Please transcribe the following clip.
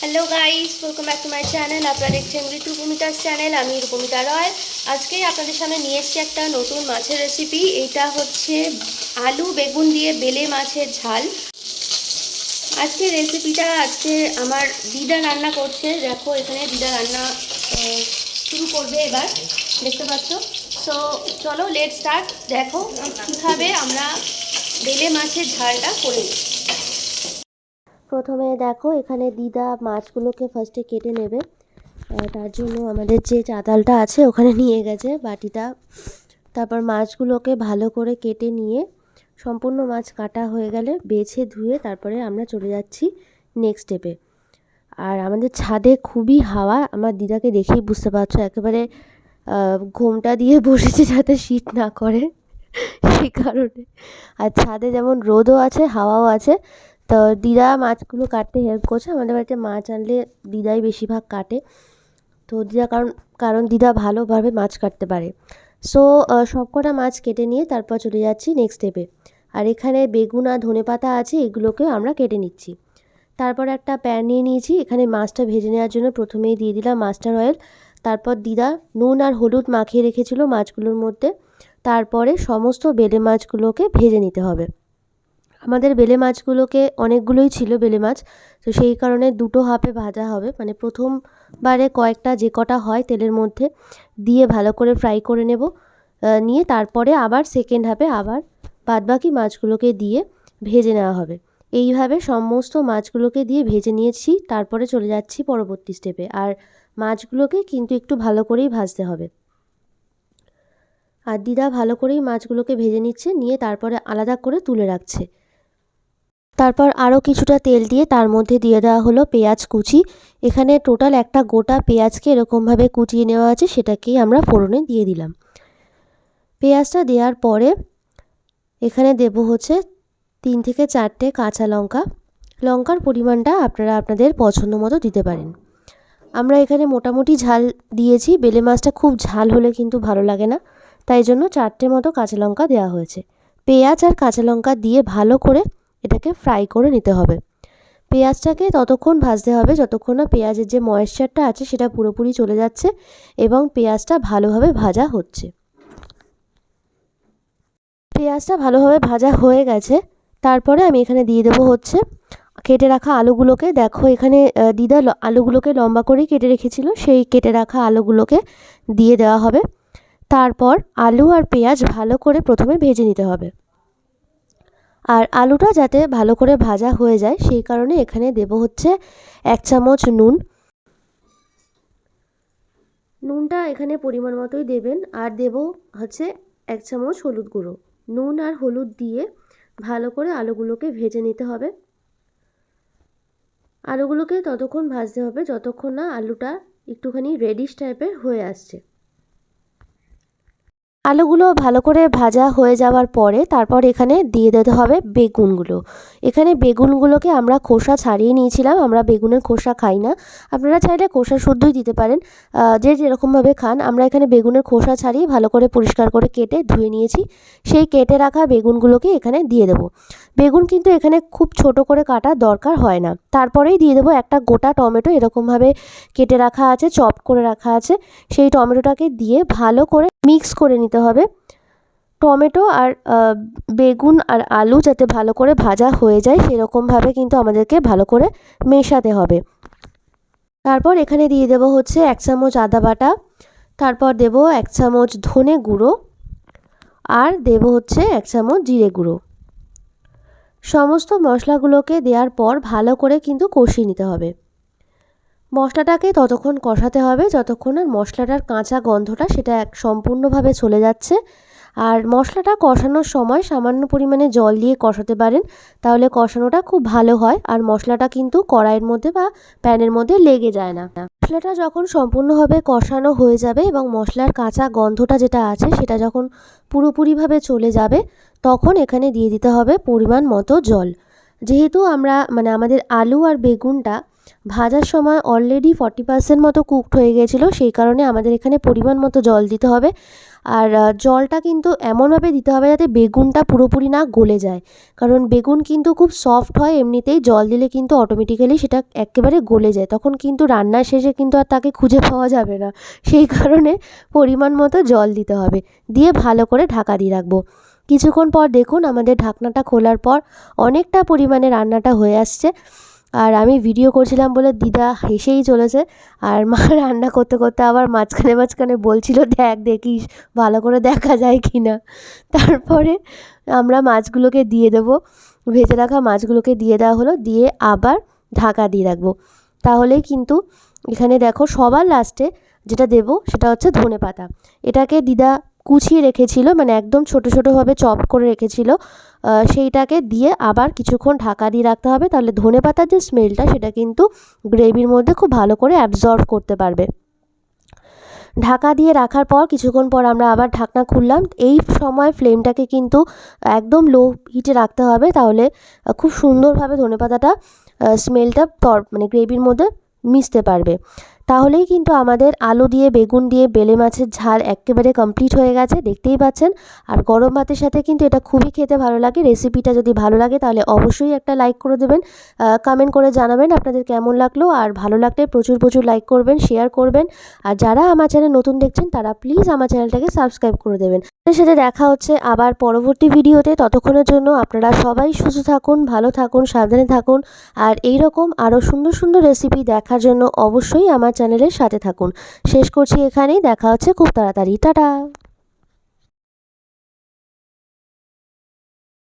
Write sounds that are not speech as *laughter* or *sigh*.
Hello guys welcome back to my channel আপনারা দেখছেন ঋতু ভূমিতার channel আমি রূপমিতা রয়। আজকেই আপনাদের সামনে নিয়ে এসেছি একটা নতুন মাছের রেসিপি এটা হচ্ছে আলু বেগুন দিয়ে বেলে মাছের ঝাল। আজকে রেসিপিটা আজকে আমার দিদা রান্না করছে। দেখো, এখানে দিদা রান্না শুরু করবে এবার। দেখতে পাচ্ছ? সো চলো লেট স্টার্ট দেখো, কীভাবে আমরা বেলে মাছের ঝালটা করে নিই। প্রথমে দেখো, এখানে দিদা মাছগুলোকে ফার্স্টে কেটে নেবে। তার জন্য আমাদের যে চাতালটা আছে, ওখানে নিয়ে গেছে বাটিটা। তারপর মাছগুলোকে ভালো করে কেটে নিয়ে সম্পূর্ণ মাছ কাটা হয়ে গেলে বেছে ধুয়ে তারপরে আমরা চলে যাচ্ছি নেক্সট স্টেপে আর আমাদের ছাদে খুবই হাওয়া, আমার দিদাকে দেখেই বুঝতে পারছ, একেবারে ঘোমটা দিয়ে বসেছে যাতে শীত না করে। *laughs* সেই কারণে। আর ছাদে যেমন রোদও আছে, হাওয়াও আছে তো দিদা মাছগুলো কাটতে হেল্প করছে। আমাদের বাড়িতে মাছ আনলে দিদাই বেশিরভাগ কাটে। তো দিদা কারণ কারণ দিদা ভালোভাবে মাছ কাটতে পারে। সো সব কটা মাছ কেটে নিয়ে তারপর চলে যাচ্ছি নেক্সট স্টেপে আর এখানে বেগুন আর ধনে পাতা আছে, এগুলোকে আমরা কেটে নিচ্ছি। তারপর একটা প্যান নিয়ে নিয়েছি। এখানে মাছটা ভেজে নেওয়ার জন্য প্রথমেই দিয়ে দিলাম মাস্টার অয়েল তারপর দিদা নুন আর হলুদ মাখিয়ে রেখেছিল মাছগুলোর মধ্যে। তারপরে সমস্ত বেলে মাছগুলোকে ভেজে নিতে হবে। আমাদের বেলে মাছগুলোকে অনেকগুলোই ছিল বেলে মাছ, তো সেই কারণে দুটো হাফে ভাজা হবে। মানে প্রথমবারে কয়েকটা যে কটা হয় তেলের মধ্যে, দিয়ে ভালো করে ফ্রাই করে নেব। নিয়ে তারপরে আবার সেকেন্ড হাফে আবার বাদবাকি মাছগুলোকে দিয়ে ভেজে নেওয়া হবে। এইভাবে সমস্ত মাছগুলোকে দিয়ে ভেজে নিয়েছি, তারপরে চলে যাচ্ছি পরবর্তী স্টেপে আর মাছগুলোকে কিন্তু একটু ভালো করেই ভাজতে হবে। আর দিদা ভালো করেই মাছগুলোকে ভেজে নিচ্ছে, নিয়ে তারপরে আলাদা করে তুলে রাখছে। তারপর আরও কিছুটা তেল দিয়ে তার মধ্যে দিয়ে দেওয়া হলো পেঁয়াজ কুচি। এখানে টোটাল একটা গোটা পেঁয়াজকে এরকমভাবে কুচিয়ে নেওয়া আছে, সেটাকেই আমরা ফোড়নে দিয়ে দিলাম। পেঁয়াজটা দেওয়ার পরে এখানে দেব হচ্ছে তিন থেকে চারটে কাঁচা লঙ্কা। লঙ্কার পরিমাণটা আপনারা আপনাদের পছন্দ মতো দিতে পারেন। আমরা এখানে মোটামুটি ঝাল দিয়েছি, বেলে মাছটা খুব ঝাল হলে কিন্তু ভালো লাগে না, তাই জন্য চারটে মতো কাঁচা লঙ্কা দেওয়া হয়েছে। পেঁয়াজ আর কাঁচা লঙ্কা দিয়ে ভালো করে এটাকে ফ্রাই করে নিতে হবে। পেঁয়াজটাকে ততক্ষণ ভাজতে হবে, যতক্ষণ না পেঁয়াজের যে ময়েশ্চারটা আছে সেটা পুরোপুরি চলে যাচ্ছে এবং পেঁয়াজটা ভালোভাবে ভাজা হচ্ছে। পেঁয়াজটা ভালোভাবে ভাজা হয়ে গেছে। তারপরে আমি এখানে দিয়ে দেবো হচ্ছে, কেটে রাখা আলুগুলোকে। দেখো এখানে দিদা আলুগুলোকে লম্বা করেই কেটে রেখেছিল, সেই কেটে রাখা আলুগুলোকে দিয়ে দেওয়া হবে। তারপর আলু আর পেঁয়াজ ভালো করে প্রথমে ভেজে নিতে হবে। আর আলুটা যাতে ভালো করে ভাজা হয়ে যায়, সেই কারণে এখানে দেব হচ্ছে এক চামচ নুন। নুনটা এখানে পরিমাণ মতোই দেবেন, আর দেব হচ্ছে এক চামচ হলুদ গুঁড়ো। নুন আর হলুদ দিয়ে ভালো করে আলুগুলোকে ভেজে নিতে হবে। আলুগুলোকে ততক্ষণ ভাজতে হবে, যতক্ষণ না আলুটা একটুখানি রেডিশ টাইপের হয়ে আসছে। আলুগুলো ভালো করে ভাজা হয়ে যাওয়ার পরে তারপর এখানে দিয়ে দিতে হবে বেগুনগুলো। এখানে বেগুনগুলোকে আমরা খোসা ছাড়িয়ে নিয়েছিলাম, আমরা বেগুনের খোসা খাই না। আপনারা চাইলে খোসা শুদ্ধই দিতে পারেন। যে যেরকমভাবে খান, আমরা এখানে বেগুনের খোসা ছাড়িয়ে ভালো করে পরিষ্কার করে কেটে ধুয়ে নিয়েছি। সেই কেটে রাখা বেগুনগুলোকে এখানে দিয়ে দেবো। বেগুন কিন্তু এখানে খুব ছোট করে কাটার দরকার হয় না। তারপরেই দিয়ে দেবো একটা গোটা টমেটো, এরকমভাবে কেটে রাখা আছে, চপ করে রাখা আছে। সেই টমেটোটাকে দিয়ে ভালো করে মিক্স করে নিতে হবে। টমেটো আর বেগুন আর আলু যাতে ভালো করে ভাজা হয়ে যায়, সেরকমভাবে কিন্তু আমাদেরকে ভালো করে মেশাতে হবে। তারপর এখানে দিয়ে দেবো হচ্ছে এক চামচ আদা বাটা, তারপর দেব এক চামচ ধনে গুঁড়ো আর দেব হচ্ছে এক চামচ জিরে গুঁড়ো। সমস্ত মশলাগুলোকে দেওয়ার পর ভালো করে কিন্তু কষিয়ে নিতে হবে। মশলাটাকে ততক্ষণ কষাতে হবে যতক্ষণ আর মশলাটার কাঁচা গন্ধটা সেটা এক সম্পূর্ণভাবে চলে যাচ্ছে। আর মশলাটা কষানোর সময় সামান্য পরিমাণে জল দিয়ে কষাতে পারেন, তাহলে কষানোটা খুব ভালো হয় আর মশলাটা কিন্তু কড়াইয়ের মধ্যে বা প্যানের মধ্যে লেগে যায় না। মশলাটা যখন সম্পূর্ণভাবে কষানো হয়ে যাবে এবং মশলার কাঁচা গন্ধটা যেটা আছে সেটা যখন পুরোপুরিভাবে চলে যাবে, তখন এখানে দিয়ে দিতে হবে পরিমাণ মতো জল। যেহেতু আমরা মানে আমাদের আলু আর বেগুনটা ভাজার সময় অলরেডি ফর্টি পার্সেন্ট মতো কুকড হয়ে গিয়েছিল সেই কারণে আমাদের এখানে পরিমাণ মতো জল দিতে হবে। আর জলটা কিন্তু এমনভাবে দিতে হবে যাতে বেগুনটা পুরোপুরি না গলে যায়। কারণ বেগুন কিন্তু খুব সফট হয়, এমনিতেই জল দিলে কিন্তু অটোমেটিক্যালি সেটা একেবারে গলে যায়। তখন কিন্তু রান্নার শেষে কিন্তু আর তাকে খুঁজে পাওয়া যাবে না। সেই কারণে পরিমাণ মতো জল দিতে হবে। দিয়ে ভালো করে ঢাকা দিয়ে রাখব। কিছুক্ষণ পর দেখুন আমাদের ঢাকনাটা খোলার পর অনেকটা পরিমাণে রান্নাটা হয়ে আসছে। আর আমি ভিডিও করছিলাম বলে দিদা হেসেই চলেছে। আর মা *laughs* রান্না করতে করতে আবার মাঝখানে মাঝখানে বলছিল, দেখ, দেখিস, ভালো করে দেখা যায় কি না তারপরে আমরা মাছগুলোকে দিয়ে দেবো। ভেজে রাখা মাছগুলোকে দিয়ে দেওয়া হলো। দিয়ে আবার ঢাকা দিয়ে রাখব। তাহলেই কিন্তু এখানে দেখো সবার লাস্টে যেটা দেবো সেটা হচ্ছে ধনে পাতা এটাকে দিদা কুচিয়ে রেখেছিল মানে একদম ছোটো ছোটোভাবে চপ করে রেখেছিল সেইটাকে দিয়ে আবার কিছুক্ষণ ঢাকা দিয়ে রাখতে হবে, তাহলে ধনে পাতার যে স্মেলটা সেটা কিন্তু গ্রেভির মধ্যে খুব ভালো করে অ্যাবজর্ব করতে পারবে। ঢাকা দিয়ে রাখার পর, কিছুক্ষণ পর আমরা আবার ঢাকনা খুললাম, এই সময় ফ্লেমটাকে কিন্তু একদম লো হিটে রাখতে হবে, তাহলে খুব সুন্দরভাবে ধনেপাতাটা স্মেলটা মানে গ্রেভির মধ্যে মিশতে পারবে। তাহলেই কিন্তু আমাদের আলু দিয়ে, বেগুন দিয়ে, বেলে মাছের ঝাল একেবারে কমপ্লিট হয়ে গেছে, দেখতেই পাচ্ছেন। আর গরম ভাতের সাথে কিন্তু এটা খুবই খেতে ভালো লাগে। রেসিপিটা যদি ভালো লাগে তাহলে অবশ্যই একটা লাইক করে দেবেন। কমেন্ট করে জানাবেন আপনাদের কেমন লাগল। আর ভালো লাগলে প্রচুর প্রচুর লাইক করবেন শেয়ার করবেন। আর যারা আমার চ্যানেল নতুন দেখছেন, তারা প্লিজ আমার চ্যানেলটাকে সাবস্ক্রাইব করে দেবেন। আপনাদের সাথে দেখা হচ্ছে আবার পরবর্তী ভিডিওতে। ততক্ষণের জন্য আপনারা সবাই সুস্থ থাকুন, ভালো থাকুন, সাবধানে থাকুন। আর এই রকম আরও সুন্দর সুন্দর রেসিপি দেখার জন্য অবশ্যই আমার চ্যানেলের সাথে থাকুন। শেষ করছি এখানেই দেখা হচ্ছে খুব তাড়াতাড়ি। টাটা!